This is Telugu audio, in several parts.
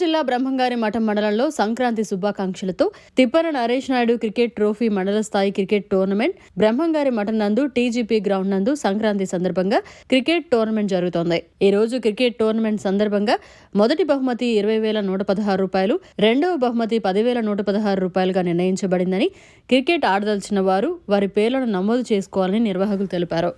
జిల్లా బ్రహ్మంగారి మఠం మండలంలో సంక్రాంతి శుభాకాంక్షలతో తిప్పన నరేష్ నాయుడు క్రికెట్ ట్రోఫీ మండల స్థాయి క్రికెట్ టోర్నమెంట్ బ్రహ్మంగారి మఠం నందు టీజీపీ గ్రౌండ్ నందు సంక్రాంతి సందర్భంగా క్రికెట్ టోర్నమెంట్ జరుగుతోంది. ఈ రోజు క్రికెట్ టోర్నమెంట్ సందర్భంగా మొదటి బహుమతి ఇరవై వేల నూట పదహారు రూపాయలు రెండవ బహుమతి పదివేల నూట పదహారు రూపాయలుగా నిర్ణయించబడిందని క్రికెట్ ఆడదలిచిన వారు వారి పేర్లను నమోదు చేసుకోవాలని నిర్వాహకులు తెలిపారు.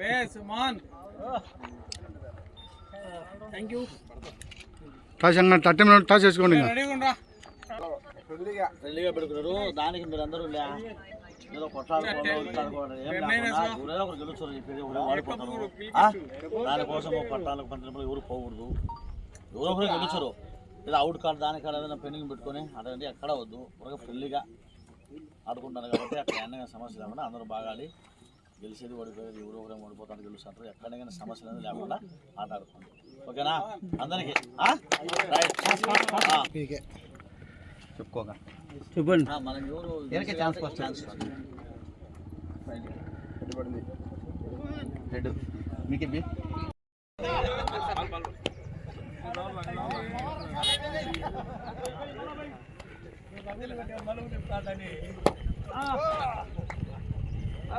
రేస్ మాన్ థ్యాంక్ యూ టాస్ అన్న టట్టెం టాస్ వేసుకోండి ఇంకా. రెడీగా పెడుతున్నారు దానికి మీరు అందరూ? దానికోసం పట్టాలకు పంచినప్పుడు ఎవరు పోకూడదు. ఎవరో ఒకరు గెలుస్తారు. ఏదో అవుట్ కార్డ్ దాని కాడ ఏదైనా పెండింగ్ పెట్టుకొని అటువంటి ఎక్కడ వద్దు. ఒక ఫ్రెండ్లీగా ఆడుకుంటారు కాబట్టి అక్కడ సమస్య లేకుండా అందరూ బాగాలి. గెలిచేది ఓడిపోయేది ఎవరు ఒకరు ఓడిపోతారు గెలుస్తారు ఎక్కడైనా సమస్య అనేది లేకుండా ఆట ఆడుకోండి ఓకేనా? అందరికీ ఆ. చెప్పండి. మనం ఎవరు ఛాన్స్ ఫస్ట్. ఛాన్స్ మీకే బి?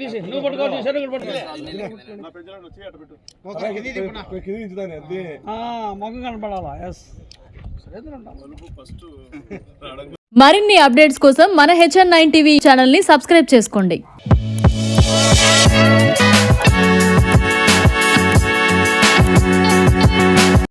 తీసి నువ్వు పట్టుకో ముఖం కనపడాలా? ఎస్ మరిన్ని అప్డేట్స్ కోసం మన హెచ్ఎన్ నైన్ టీవీ ఛానల్ని సబ్స్క్రైబ్ చేసుకోండి.